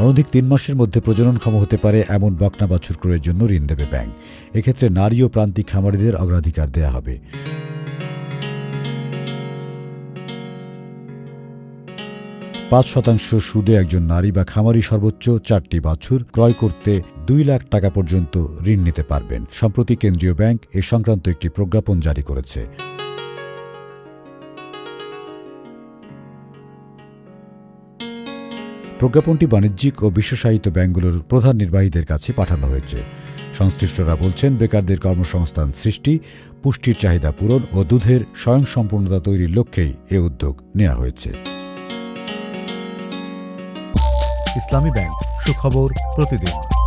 অনধিক তিন মাসের মধ্যে প্রজননক্ষম হতে পারে এমন বকনা বাছুর ক্রয়ের জন্য ঋণ দেবে ব্যাংক। এক্ষেত্রে নারী ও প্রান্তিক খামারিদের অগ্রাধিকার দেয়া হবে। পাঁচ শতাংশ সুদে একজন নারী বা খামারি সর্বোচ্চ চারটি বাছুর ক্রয় করতে দুই লাখ টাকা পর্যন্ত ঋণ নিতে পারবেন। সম্প্রতি কেন্দ্রীয় ব্যাংক এ সংক্রান্ত একটি প্রজ্ঞাপন জারি করেছে। প্রজ্ঞাপনটি বাণিজ্যিক ও বিশ্বসাহিত্য ব্যাংকগুলোর প্রধান নির্বাহীদের কাছে পাঠানো হয়েছে। সংশ্লিষ্টরা বলছেন, বেকারদের কর্মসংস্থান সৃষ্টি, পুষ্টির চাহিদা পূরণ ও দুধের স্বয়ংসম্পূর্ণতা তৈরির লক্ষ্যেই এ উদ্যোগ নেওয়া হয়েছে। ইসলামী ব্যাংক, সুখবর প্রতিদিন।